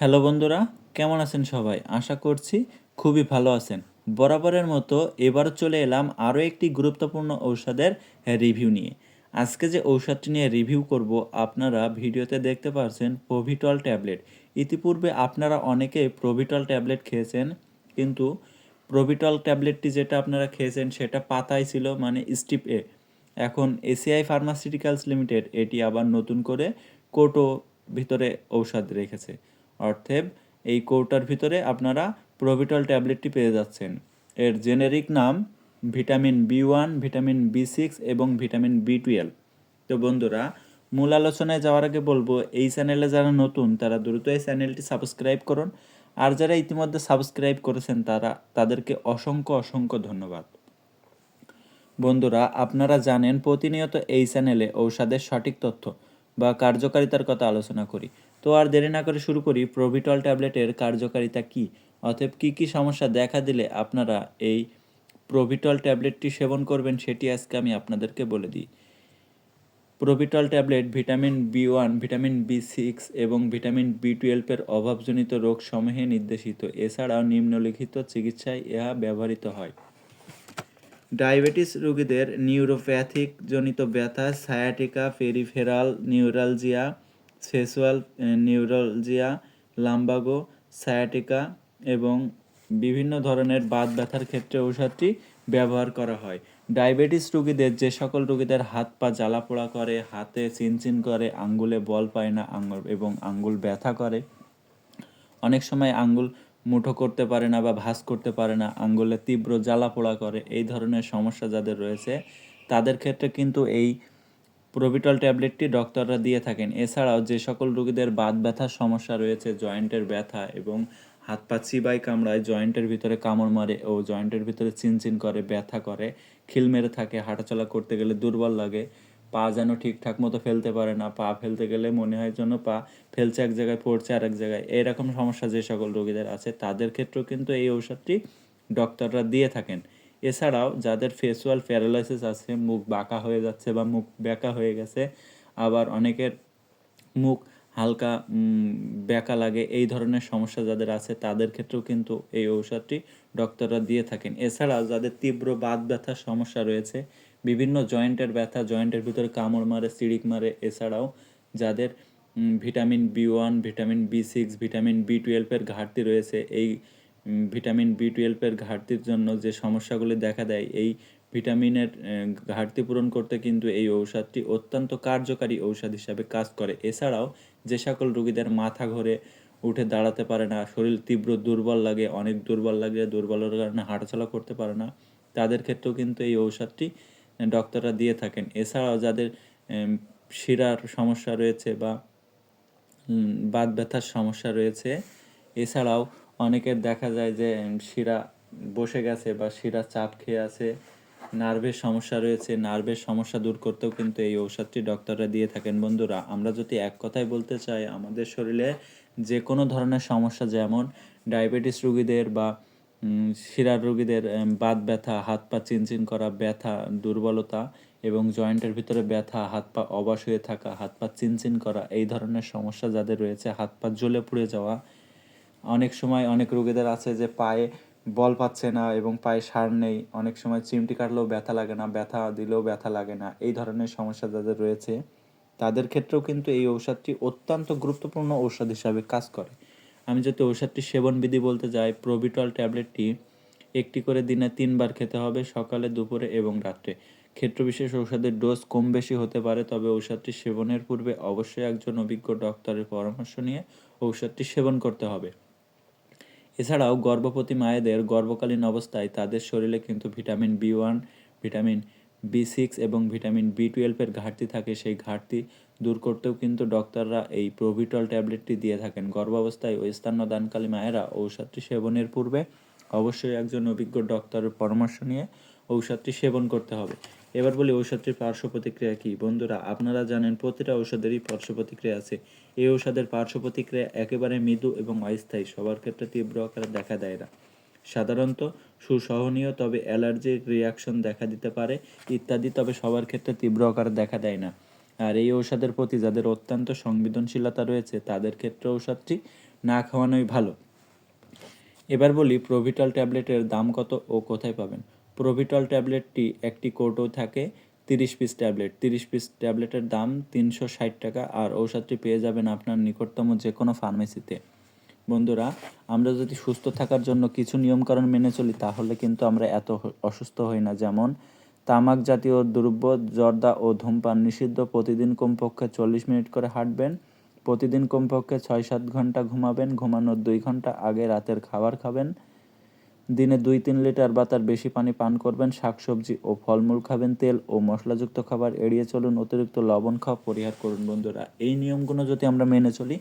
Hello বন্ধুরা, কেমন আছেন সবাই? আশা করছি খুবই ভালো আছেন। বরাবরের মতো এবার চলে এলাম আরও একটি গুরুত্বপূর্ণ ঔষধের রিভিউ নিয়ে। আজকে যে ঔষধটি নিয়ে রিভিউ করব, আপনারা ভিডিওতে দেখতে পাচ্ছেন প্রভিটল ট্যাবলেট। ইতিপূর্বে আপনারা অনেকে প্রভিটল ট্যাবলেট খেয়েছেন, কিন্তু প্রভিটল ট্যাবলেটটি যেটা আপনারা খেয়েছেন সেটা পাতায় ছিল মানে স্টিপ এ। এখন এসিআই ফার্মাসিউটিক্যালস লিমিটেড এটি আবার নতুন করে কোটো ভিতরে ঔষধ রেখেছে। অর্থেব এই কৌটার ভিতরে আপনারা প্রভিটল ট্যাবলেটটি পেয়ে যাচ্ছেন। এর জেনেরিক নাম vitamin B one vitamin B six এবং ভিটামিন বি টুয়েলভ তো বন্ধুরা, মূল আলোচনায় যাওয়ার আগে বলব, এই চ্যানেলে যারা নতুন, তারা দ্রুত এই চ্যানেলটি সাবস্ক্রাইব করুন। আর যারা ইতিমধ্যে সাবস্ক্রাইব করেছেন, তারা, তাদেরকে অসংখ্য অসংখ্য ধন্যবাদ। বন্ধুরা, আপনারা জানেন প্রতিনিয়ত এই চ্যানেলে ঔষধের সঠিক তথ্য বা কার্যকারিতার কথা আলোচনা করি। তো আর দেরি না করে শুরু করি প্রভিটল ট্যাবলেটের কার্যকারিতা কি? অতএব কি কি সমস্যা দেখা দিলে আপনারা এই প্রভিটল ট্যাবলেটটি সেবন করবেন সেটি আজকে আমি আপনাদেরকে বলে দিই। Provitol tablet vitamin B one vitamin B six এবং ভিটামিন বি টুয়েলভের অভাবজনিত রোগ সমূহে নির্দেশিত। এছাড়াও নিম্নলিখিত চিকিৎসায় ইহা ব্যবহৃত হয়। ডায়াবেটিস রোগীদের নিউরোপ্যাথিক জনিত ব্যথা সায়াটিকা পেরিফেরাল নিউরালজিয়া সেসুয়াল নিউরালজিয়া, লাম্বাগো, সায়াটিকা এবং বিভিন্ন ধরনের বাত ব্যথার ক্ষেত্রে ঔষধটি ব্যবহার করা হয়। ডায়াবেটিস রোগীদের যে সকল রোগীদের হাত পা জ্বালা পোড়া করে, হাতে চিনচিন করে, আঙ্গুলে বল পায় না, আঙ্গুল এবং আঙ্গুল ব্যথা করে, অনেক সময় আঙ্গুল মুঠো করতে পারে না বা ভাঁজ করতে পারে না, আঙ্গুলে তীব্র জ্বালা পোড়া করে, এই ধরনের সমস্যা যাদের রয়েছে, তাদের ক্ষেত্রে কিন্তু এই প্রভিটল ট্যাবলেটটি ডক্টররা দিয়ে থাকেন। এছাড়াও যে সকল রোগীদের বাত ব্যথার সমস্যা রয়েছে জয়েন্টের ব্যথা এবং হাত পা চিবাই কামড়ায় জয়েন্টের ভিতরে কামড় মারে ও জয়েন্টের ভিতরে চিনচিন করে, ব্যথা করে, খিল মেরে থাকে, হাঁটাচলা করতে গেলে দুর্বল লাগে, পা যেন ঠিকঠাক মতো ফেলতে পারে না, পা ফেলতে গেলে মনে হয় যেন পা ফেলছে এক জায়গায়, পড়ছে আর এক জায়গায় এরকম সমস্যা যে সকল রোগীদের আছে, তাদের ক্ষেত্রেও কিন্তু এই ঔষধটি ডক্টররা দিয়ে থাকেন। এছাড়াও যাদের ফেসুয়াল প্যারালাইসিস আছে, মুখ বাঁকা হয়ে যাচ্ছে বা মুখ বেঁকা হয়ে গেছে, আবার অনেকের মুখ হালকা বেঁকা লাগে, এই ধরনের সমস্যা যাদের আছে, তাদের ক্ষেত্রেও কিন্তু এই ঔষধটি ডক্টররা দিয়ে থাকেন। এছাড়াও যাদের তীব্র বাত ব্যথার সমস্যা রয়েছে, বিভিন্ন জয়েন্টের ব্যথা, জয়েন্টের ভিতরে কামড় মারে, সিড়িক মারে, এছাড়াও যাদের vitamin B one, vitamin B six, vitamin B টুয়েলভের ঘাটতি রয়েছে, এই ভিটামিন বি টুয়েলভের ঘাটতির জন্য যে সমস্যাগুলি দেখা দেয়, এই ভিটামিনের ঘাটতি পূরণ করতে কিন্তু এই ঔষধটি অত্যন্ত কার্যকারী ঔষধ হিসাবে কাজ করে। এছাড়াও যে সকল রোগীদের মাথা ঘরে, উঠে দাঁড়াতে পারে না, শরীর তীব্র দুর্বল লাগে, অনেক দুর্বল লাগে দুর্বলের কারণে হাঁটাচলা করতে পারে না, তাদের ক্ষেত্রেও কিন্তু এই ঔষধটি ডক্টররা দিয়ে থাকেন। এছাড়াও যাদের শিরার সমস্যা রয়েছে বা বাত ব্যথার সমস্যা রয়েছে, এছাড়াও অনেকের দেখা যায় যে শিরা বসে গেছে বা শিরা চাপ খেয়ে আছে, নার্ভের সমস্যা রয়েছে, নার্ভের সমস্যা দূর করতেও কিন্তু এই ঔষধটি ডক্টররা দিয়ে থাকেন। বন্ধুরা, আমরা যদি এক কথায় বলতে চাই, আমাদের শরীরে যে কোনো ধরনের সমস্যা যেমন ডায়াবেটিস রুগীদের বা শিরার রোগীদের বাত ব্যথা, হাত পা চিনচিন করা ব্যথা, দুর্বলতা এবং জয়েন্টের ভিতরে ব্যথা, হাত পা অবাস হয়ে থাকা, হাত পা চিনচিন করা, এই ধরনের সমস্যা যাদের রয়েছে, হাত পা জ্বলে পুড়ে যাওয়া অনেক সময় অনেক রোগীদের আছে যে পায়ে বল পাচ্ছে না এবং পায়ে সার নেই। অনেক সময় চিমটি কাটলেও ব্যথা লাগে না, ব্যথা দিলেও ব্যথা লাগে না। এই ধরনের সমস্যা যাদের রয়েছে, তাদের ক্ষেত্রেও কিন্তু এই ঔষধটি অত্যন্ত গুরুত্বপূর্ণ ঔষধ হিসাবে কাজ করে। আমি যদি ঔষধটি সেবনবিধি বলতে যাই, প্রোবিটল ট্যাবলেটটি একটি করে দিনে তিনবার খেতে হবে, সকালে, দুপুরে এবং রাত্রে। ক্ষেত্রবিশেষ ঔষধের ডোজ কম বেশি হতে পারে, তবে ঔষধটি সেবনের পূর্বে অবশ্যই একজন অভিজ্ঞ ডক্টরের পরামর্শ নিয়ে ঔষধটি সেবন করতে হবে। এছাড়াও গর্ভবতী মায়েদের গর্ভকালীন অবস্থায় তাদের শরীরে কিন্তু vitamin B one, vitamin B six এবং ভিটামিন বি টুয়েলভের ঘাটতি থাকে। সেই ঘাটতি দূর করতেও কিন্তু ডক্টররা এই প্রোভিটল ট্যাবলেটটি দিয়ে থাকেন। গর্ভাবস্থায় ও স্থান্যদানকালী মায়েরা ঔষধটি সেবনের পূর্বে অবশ্যই একজন অভিজ্ঞ ডক্টরের পরামর্শ নিয়ে ঔষধটি সেবন করতে হবে। এবার বলি ঔষধটির পার্শ্ব প্রতিক্রিয়া কী? বন্ধুরা, আপনারা জানেন প্রতিটা ঔষধেরই পার্শ্ব প্রতিক্রিয়া আছে। এই ঔষধের পার্শ্ব প্রতিক্রিয়া একেবারে মৃদু এবং অস্থায়ী, সবার ক্ষেত্রে তীব্র আকারে দেখা দেয় না। সাধারণত সুসহনীয়, তবে অ্যালার্জির রিয়াকশন দেখা দিতে পারে ইত্যাদি, তবে সবার ক্ষেত্রে তীব্র আকারে দেখা দেয় না। আর এই ঔষধের প্রতি যাদের অত্যন্ত সংবেদনশীলতা রয়েছে, তাদের ক্ষেত্রে ঔষধটি না খাওয়ানোই ভালো। এবার বলি প্রভিটল ট্যাবলেটের দাম কত ও কোথায় পাবেন? প্রভিটল ট্যাবলেটটি একটি কোর্টও থাকে, তিরিশ পিস ট্যাবলেট তিরিশ পিস ট্যাবলেটের দাম তিনশো ষাট টাকা, আর ঔষধটি পেয়ে যাবেন আপনার নিকটতম যে কোনো ফার্মেসিতে বন্ধুরা, আমরা যদি সুস্থ থাকার জন্য কিছু নিয়মকানুন মেনে চলি, তাহলে কিন্তু আমরা এত অসুস্থ হই না। যেমন, তামাক জাতীয় দ্রব্য, জর্দা ও ধূমপান নিষিদ্ধ। প্রতিদিন কমপক্ষে চল্লিশ মিনিট করে হাঁটবেন। প্রতিদিন কমপক্ষে ছয় সাত ঘণ্টা ঘুমাবেন, ঘুমানোর দুই ঘণ্টা আগে রাতের খাবার খাবেন, দিনে দুই তিন লিটার বা তার বেশি পানি পান করবেন, শাকসবজি ও ফলমূল খাবেন, তেল ও মশলাযুক্ত খাবার এড়িয়ে চলুন, অতিরিক্ত লবণ খাওয়া পরিহার করুন বন্ধুরা। এই নিয়মগুলো যদি আমরা মেনে চলি,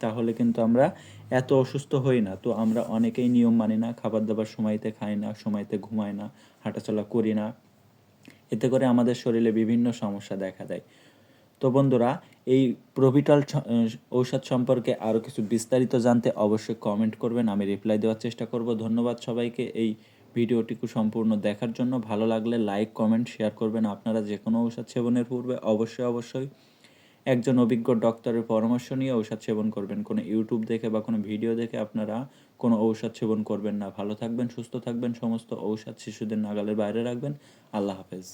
তাহলে কিন্তু আমরা এত অসুস্থ হই না। তো আমরা অনেকেই নিয়ম মানি না খাবার দাবার সময়তে খাই না, সময়তে ঘুমাই না, হাঁটাচলা করি না। এতে করে আমাদের শরীরে বিভিন্ন সমস্যা দেখা দেয়। তো বন্ধুরা, এই প্রভিটাল ঔষধ সম্পর্কে আরও কিছু বিস্তারিত জানতে অবশ্যই কমেন্ট করবেন। আমি রিপ্লাই দেওয়ার চেষ্টা করব। ধন্যবাদ সবাইকে এই ভিডিওটিকু সম্পূর্ণ দেখার জন্য। ভালো লাগলে লাইক কমেন্ট শেয়ার করবেন। আপনারা যে কোনো ঔষধ সেবনের পূর্বে অবশ্যই অবশ্যই একজন অভিজ্ঞ ডক্টরের পরামর্শ নিয়ে ঔষধ সেবন করবেন। কোনো ইউটিউব দেখে বা কোনো ভিডিও দেখে আপনারা কোনো ঔষধ সেবন করবেন না। ভালো থাকবেন, সুস্থ থাকবেন, সমস্ত ঔষধ শিশুদের নাগালের বাইরে রাখবেন। আল্লাহ হাফেজ।